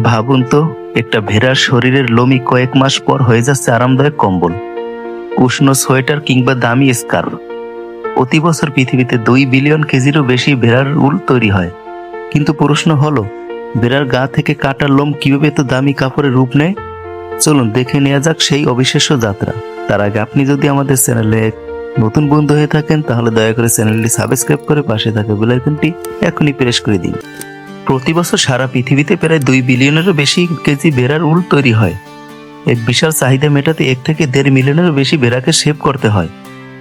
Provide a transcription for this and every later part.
ভাবুন তো, একটা ভেড়ার শরীরের লোমি কয়েক মাস পর হয়ে যাচ্ছে আরামদায়ক কম্বল। উষ্ণ সোয়েটার কিংবা দামি স্কার্ফ। প্রতি বছর পৃথিবীতে দুই বিলিয়ন কেজিরও বেশি ভেড়ার উল তৈরি হয়। কিন্তু প্রশ্ন হলো, ভেড়ার গা থেকে কাটার লোম কীভাবে এত দামি কাপড়ের রূপ নেয়? চলুন দেখে নেওয়া যাক সেই অবিশ্বাস্য যাত্রা। তার আগে আপনি যদি আমাদের চ্যানেলে নতুন বন্ধু হয়ে থাকেন, তাহলে দয়া করে চ্যানেলটি সাবস্ক্রাইব করে পাশে থাকা বেল আইকনটি এখনই প্রেস করে দিন। প্রতি বছর সারা পৃথিবীতে প্রায় দুই বিলিয়নেরও বেশি কেজি ভেড়ার উল তৈরি হয়। এক বিশাল চাহিদা মেটাতে এক থেকে দেড় মিলিয়নেরও বেশি ভেড়াকে সেভ করতে হয়।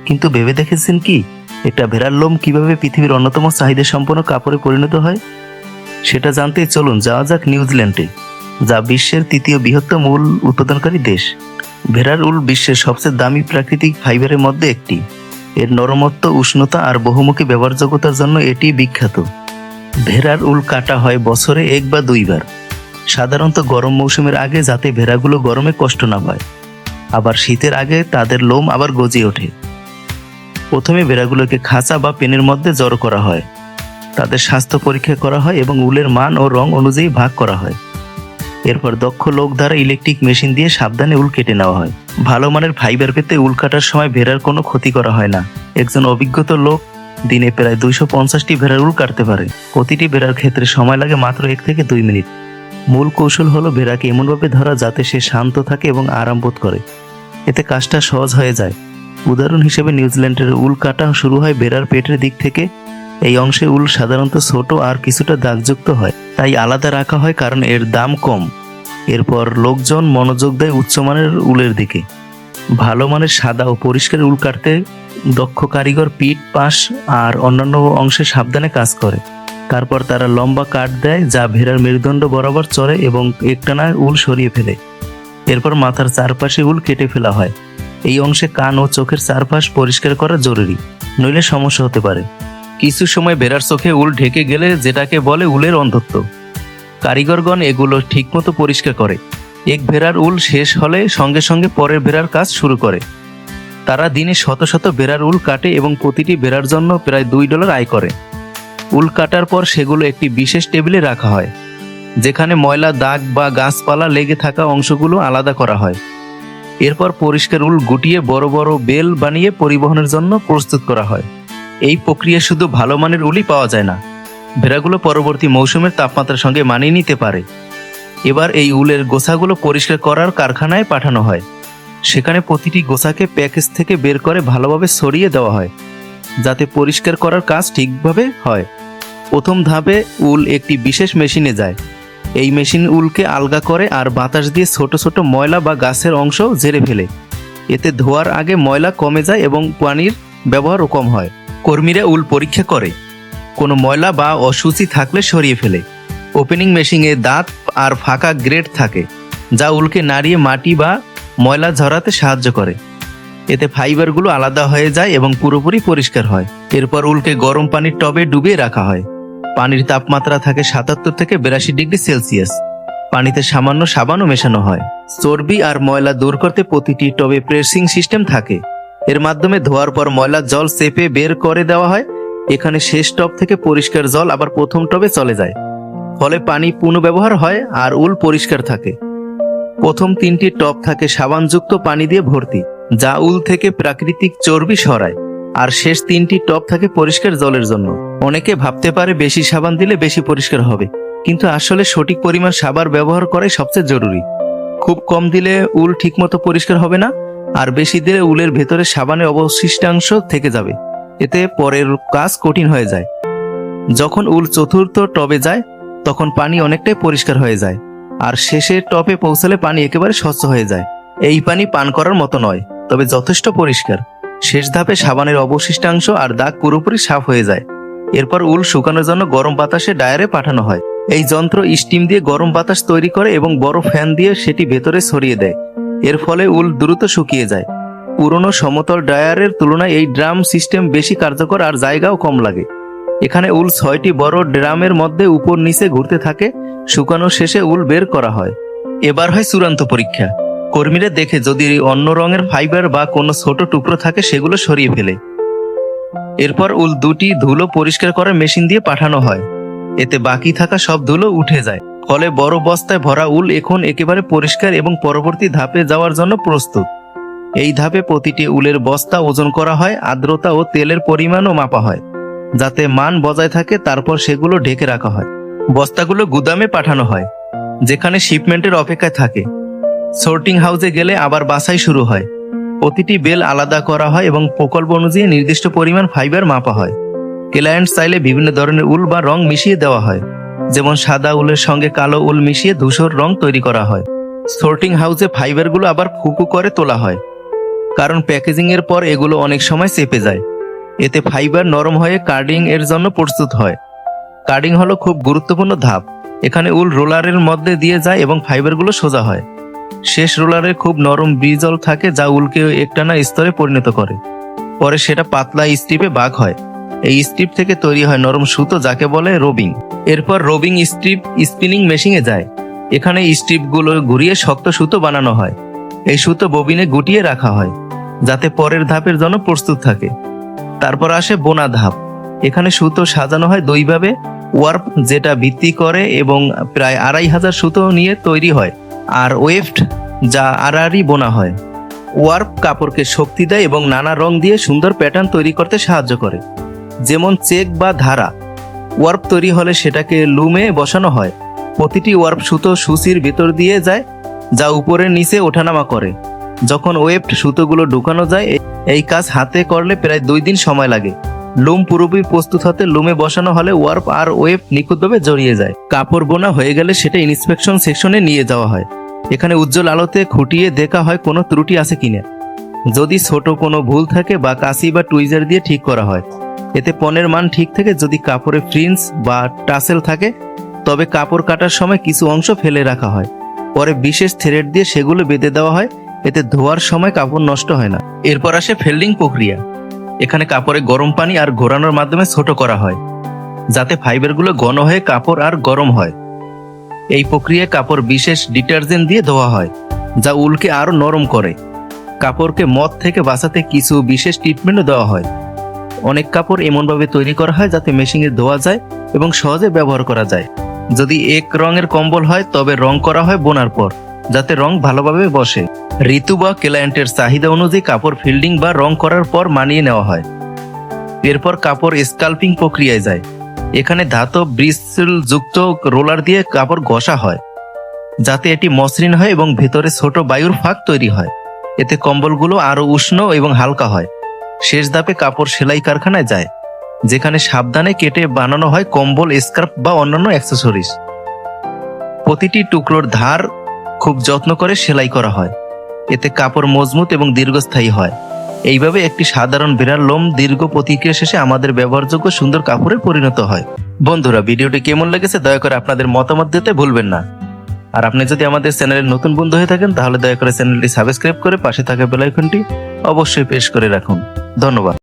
কিন্তু ভেবে দেখেছেন কি? একটা ভেড়ার লোম কীভাবে পৃথিবীর অন্যতম চাহিদা সম্পন্ন কাপড়ে পরিণত হয়? সেটা জানতে চলুন, যাওয়া যাক নিউজিল্যান্ডে, যা বিশ্বের তৃতীয় বৃহত্তম উল উৎপাদনকারী দেশ। ভেড়ার উল বিশ্বের সবচেয়ে দামি প্রাকৃতিক ফাইবারের মধ্যে একটি। এর নরমত্ব, উষ্ণতা আর বহুমুখী ব্যবহারযোগ্যতার জন্য এটি বিখ্যাত। ভেড়ার উল কাটা হয় বছরে এক বা দুইবার। সাধারণত গরম মৌসুমের আগে যাতে ভেড়াগুলো গরমে কষ্ট না পায়। আবার শীতের আগে তাদের লোম আবার গজিয়ে ওঠে। প্রথমে ভেড়াগুলোকে খাঁচা বা পেনের মধ্যে জড়ো করা হয়। তাদের স্বাস্থ্য পরীক্ষা করা হয় এবং উলের মান ও রং অনুযায়ী ভাগ করা হয়। এরপর দক্ষ লোক দ্বারা ইলেকট্রিক মেশিন দিয়ে সাবধানে উল কেটে নেওয়া হয়। ভালো মানের ফাইবার পেতে উল কাটার সময় ভেড়ার কোনো ক্ষতি করা হয় না। একজন অভিজ্ঞত লোক দিনে প্রায় দুইশো পঞ্চাশটি ভেড়ার উল কাটতে পারে। প্রতিটি ভেড়ার ক্ষেত্রে সময় লাগে মাত্র এক থেকে দুই মিনিট। মূল কৌশল হলো ভেড়াকে এমনভাবে ধরা যাতে সে শান্ত থাকে এবং আরাম বোধ করে। এতে কাজটা সহজ হয়ে যায়। উদাহরণ হিসেবে নিউজিল্যান্ডের উল কাটা শুরু হয় ভেড়ার পেটের দিক থেকে। এই অংশে উল সাধারণত ছোট আর কিছুটা দাগযুক্ত হয়, তাই আলাদা রাখা হয় কারণ এর দাম কম। এরপর লোকজন মনোযোগ দেয় উচ্চমানের উলের দিকে। ভালো মানের সাদা ও পরিষ্কার উল কাটতে দক্ষ কারিগর পিঠ পাশ আর অন্যান্য অংশে সাবধানে কাজ করে। তারপর তারা লম্বা কাঠ দেয় যা ভেড়ার মেরুদণ্ড বরাবর চড়ে এবং একটানা উল সরিয়ে ফেলে। এরপর মাথার চারপাশে উল কেটে ফেলা হয়। এই অংশে কান ও চোখের চারপাশ পরিষ্কার করা জরুরি, নইলে সমস্যা হতে পারে। কিছু সময় ভেড়ার চোখে উল ঢেকে গেলে যেটাকে বলে উলের অন্ধত্ব। কারিগরগণ এগুলো ঠিকমতো পরিষ্কার করে। এক ভেড়ার উল শেষ হলে সঙ্গে সঙ্গে পরের ভেড়ার কাজ শুরু করে। তারা দিনে শত শত বেড়ার উল কাটে এবং প্রতিটি বেড়ার জন্য প্রায় দুই ডলার আয় করে। উল কাটার পর সেগুলো একটি বিশেষ টেবিলে রাখা হয়, যেখানে ময়লা, দাগ বা গাছপালা লেগে থাকা অংশগুলো আলাদা করা হয়। এরপর পরিষ্কার উল গুটিয়ে বড় বড় বেল বানিয়ে পরিবহনের জন্য প্রস্তুত করা হয়। এই প্রক্রিয়া শুধু ভালো মানের উলই পাওয়া যায় না, ভেড়াগুলো পরবর্তী মৌসুমের তাপমাত্রার সঙ্গে মানিয়ে নিতে পারে। এবার এই উলের গোছাগুলো পরিষ্কার করার কারখানায় পাঠানো হয়। সেখানে প্রতিটি গোছাকে প্যাকেজ থেকে বের করে ভালোভাবে সরিয়ে দেওয়া হয়, যাতে পরিষ্কার করার কাজ ঠিকভাবে হয়। প্রথম ধাপে উল একটি বিশেষ মেশিনে যায়। এই মেশিন উলকে আলগা করে আর বাতাস দিয়ে ছোট ছোট ময়লা বা গাছের অংশ ঝেড়ে ফেলে। এতে ধোয়ার আগে ময়লা কমে যায় এবং পানির ব্যবহারও কম হয়। কর্মীরা উল পরীক্ষা করে। কোনো ময়লা বা অসুচি থাকলে সরিয়ে ফেলে। ওপেনিং মেশিনে দাঁত আর ফাঁকা গ্রেড থাকে, যা উলকে নাড়িয়ে মাটি বা ময়লা ঝরাতে সাহায্য করে। এতে ফাইবারগুলো আলাদা হয়ে যায় এবং পুরোপুরি পরিষ্কার হয়। এরপর উলকে গরম পানির টবে ডুবিয়ে রাখা হয়। পানির তাপমাত্রা থাকে সাতাত্তর থেকে বিরাশি ডিগ্রি সেলসিয়াস। পানিতে সামান্য সাবানও মেশানো হয়। চর্বি আর ময়লা দূর করতে প্রতিটি টবে প্রেসিং সিস্টেম থাকে। এর মাধ্যমে ধোয়ার পর ময়লা জল চেপে বের করে দেওয়া হয়। এখানে শেষ টব থেকে পরিষ্কার জল আবার প্রথম টবে চলে যায়। ফলে পানি পুনঃব্যবহার হয় আর উল পরিষ্কার থাকে। প্রথম তিনটি টব থাকে সাবানযুক্ত পানি দিয়ে ভর্তি, যা উল থেকে প্রাকৃতিক চর্বি সরায়। আর শেষ তিনটি টব থাকে পরিষ্কার জলের জন্য। অনেকে ভাবতে পারে বেশি সাবান দিলে বেশি পরিষ্কার হবে, কিন্তু আসলে সঠিক পরিমাণ সাবান ব্যবহার করাই সবচেয়ে জরুরি। খুব কম দিলে উল ঠিকমতো পরিষ্কার হবে না, আর বেশি দিলে উলের ভেতরে সাবানের অবশিষ্টাংশ থেকে যাবে। এতে পরের কাজ কঠিন হয়ে যায়। যখন উল চতুর্থ টবে যায়, তখন পানি অনেকটাই পরিষ্কার হয়ে যায়। আর শেষে টপে পৌঁছালে পানি একেবারে স্বচ্ছ হয়ে যায়। এই পানি পান করার মতো নয়, তবে যথেষ্ট পরিষ্কার। শেষ ধাপে সাবানের অবশিষ্টাংশ আর দাগ পুরোপুরি সাফ হয়ে যায়। এরপর উল শুকানোর জন্য গরম বাতাসে ডায়ারে পাঠানো হয়। এই যন্ত্র স্টিম দিয়ে গরম বাতাস তৈরি করে এবং বড় ফ্যান দিয়ে সেটি ভেতরে ছড়িয়ে দেয়। এর ফলে উল দ্রুত শুকিয়ে যায়। পুরনো সমতল ড্রায়ারের তুলনায় এই ড্রাম সিস্টেম বেশি কার্যকর আর জায়গাও কম লাগে। এখানে উল ছয়টি বড় ড্রামের মধ্যে উপর নিচে ঘুরতে থাকে শুকানো শেষে উল বের করা হয়। এবার হয় চূড়ান্ত পরীক্ষা। কর্মীরা দেখে যদি অন্য রঙের ফাইবার বা কোনো ছোট টুকরো থাকে, সেগুলো সরিয়ে ফেলে। এরপর উল দুটি ধুলো পরিষ্কার করে মেশিন দিয়ে পাঠানো হয়। এতে বাকি থাকা সব ধুলো উঠে যায়। ফলে বড় বস্তায় ভরা উল এখন একেবারে পরিষ্কার এবং পরবর্তী ধাপে যাওয়ার জন্য প্রস্তুত। এই ধাপে প্রতিটি উলের বস্তা ওজন করা হয়, আর্দ্রতা ও তেলের পরিমাণও মাপা হয়। যাতে মান বজায় থাকে, তারপর সেগুলো ঢেকে রাখা হয়। বস্তাগুলো গুদামে পাঠানো হয়, যেখানে শিপমেন্টের অপেক্ষায় থাকে। সর্টিং হাউসে গেলে আবার বাছাই শুরু হয়। প্রতিটি বেল আলাদা করা হয় এবং প্রকল্প অনুযায়ী নির্দিষ্ট পরিমাণ ফাইবার মাপা হয়। ক্লায়েন্ট চাইলে বিভিন্ন ধরনের উল বা রং মিশিয়ে দেওয়া হয়, যেমন সাদা উলের সঙ্গে কালো উল মিশিয়ে ধূসর রং তৈরি করা হয়। সর্টিং হাউসে ফাইবারগুলো আবার ফুকু করে তোলা হয়, কারণ প্যাকেজিং এর পর এগুলো অনেক সময় চেপে যায়। এতে ফাইবার নরম হয়ে কার্ডিং এর জন্য প্রস্তুত হয়। কার্ডিং হলো খুব গুরুত্বপূর্ণ ধাপ। এখানে উল রোলারের মধ্যে দিয়ে যায় এবং ফাইবারগুলো সোজা হয়। শেষ রোলারে খুব নরম ব্রিজল থাকে যা উলকে একটানা স্তরে পরিণত করে। পরে সেটা পাতলা স্ট্রিপে বাঘ হয়। এই স্ট্রিপ থেকে তৈরি হয় নরম সুতো যাকে বলে রোবিং। এরপর রোবিং স্ট্রিপ স্পিনিং মেশিনে যায়। এখানে স্ট্রিপগুলো ঘুরিয়ে শক্ত সুতো বানানো হয়। এই সুতো ববিনে গুটিয়ে রাখা হয়, যাতে পরের ধাপের জন্য প্রস্তুত থাকে। তারপর আসে বোনা ধাপ। এখানে সুতো সাজানো হয় দুইভাবে ওয়ার্প যেটা ভিত্তি করে এবং প্রায় আড়াই হাজার সুতো নিয়ে তৈরি হয়। আর ওয়েফট যা আড়াআড়ি বোনা হয়। ওয়ার্প কাপড়কে শক্তি দেয় এবং নানা রং দিয়ে সুন্দর প্যাটার্ন তৈরি করতে সাহায্য করে। যেমন চেক বা ধারা। ওয়ার্প তৈরি হলে সেটাকে লুমে বসানো হয়। প্রতিটি ওয়ার্প সুতো সুসির ভিতর দিয়ে যায়, যা উপরে নিচে ওঠানামা করে। যখন ওয়েফট সুতোগুলো ঢুকানো যায়, এই কাজ হাতে করলে প্রায় দুই দিন সময় লাগে। লুম পুরোপুরি প্রস্তুত হতে লুমে বসানো হলে ওয়ার্প আর ওয়েব নিখুঁতভাবে জড়িয়ে যায়। কাপড় বোনা হয়ে গেলে সেটা ইন্সপেকশন সেকশনে নিয়ে যাওয়া হয়। এখানে উজ্জ্বল আলোতে খুঁটিয়ে দেখা হয় কোনো ত্রুটি আছে কিনা। যদি ছোট কোনো ভুল থাকে বা কাশি বা টুইজার দিয়ে ঠিক করা হয়। এতে পণের মান ঠিক থাকে যদি কাপড়ে ফ্রিন্স বা টাসেল থাকে, তবে কাপড় কাটার সময় কিছু অংশ ফেলে রাখা হয়। পরে বিশেষ থ্রেড দিয়ে সেগুলো বেঁধে দেওয়া হয়। এতে ধোয়ার সময় কাপড় নষ্ট হয় না। এরপর আসে ফেল্ডিং প্রক্রিয়া। এখানে কাপড়ে গরম পানি আর ঘোরানোর মাধ্যমে ছোট করা হয়, যাতে ফাইবারগুলো ঘন হয়ে কাপড় আর গরম হয়। এই প্রক্রিয়ায় কাপড় বিশেষ ডিটারজেন্ট দিয়ে ধোয়া হয়, যা উলকে আরও নরম করে। কাপড়কে মদ থেকে বাঁচাতে কিছু বিশেষ ট্রিটমেন্টও দেওয়া হয়। অনেক কাপড় এমনভাবে তৈরি করা হয় যাতে মেশিনে ধোয়া যায় এবং সহজে ব্যবহার করা যায়। যদি এক রঙের কম্বল হয়, তবে রং করা হয় বোনার পর। যাতে রং ভালোভাবে বসে। ঋতু বা ক্লায়েন্টের চাহিদা অনুযায়ী কাপড় ফিল্ডিং বা রং করার পর মানিয়ে নেওয়া হয়। এরপর কাপড় স্কাল্পিং প্রক্রিয়ায় যায়। এখানে ধাতব, ব্রিসেল যুক্ত রোলার দিয়ে কাপড় ঘষা হয়, যাতে এটি মসৃণ হয় এবং ভেতরে ছোট বায়ুর ফাঁক তৈরি হয়। এতে কম্বলগুলো আরও উষ্ণ এবং হালকা হয়। শেষ ধাপে কাপড় সেলাই কারখানায় যায়, যেখানে সাবধানে কেটে বানানো হয় কম্বল, স্কার্ফ বা অন্যান্য অ্যাক্সেসরিজ। প্রতিটি টুকরোর ধার খুব যত্ন করে সেলাই করা হয়। এতে কাপড় মজবুত এবং দীর্ঘস্থায়ী হয়। এইভাবে একটি সাধারণ বিড়াল লোম দীর্ঘ প্রতিক্রিয়া শেষে আমাদের ব্যবহারযোগ্য সুন্দর কাপড়ে পরিণত হয়। বন্ধুরা, ভিডিওটি কেমন লেগেছে দয়া করে আপনাদের মতামত দিতে ভুলবেন না। আর আপনি যদি আমাদের চ্যানেলের নতুন বন্ধু হয়ে থাকেন, তাহলে দয়া করে চ্যানেলটি সাবস্ক্রাইব করে পাশে থাকা বেল আইকনটি অবশ্যই পেশ করে রাখুন। ধন্যবাদ।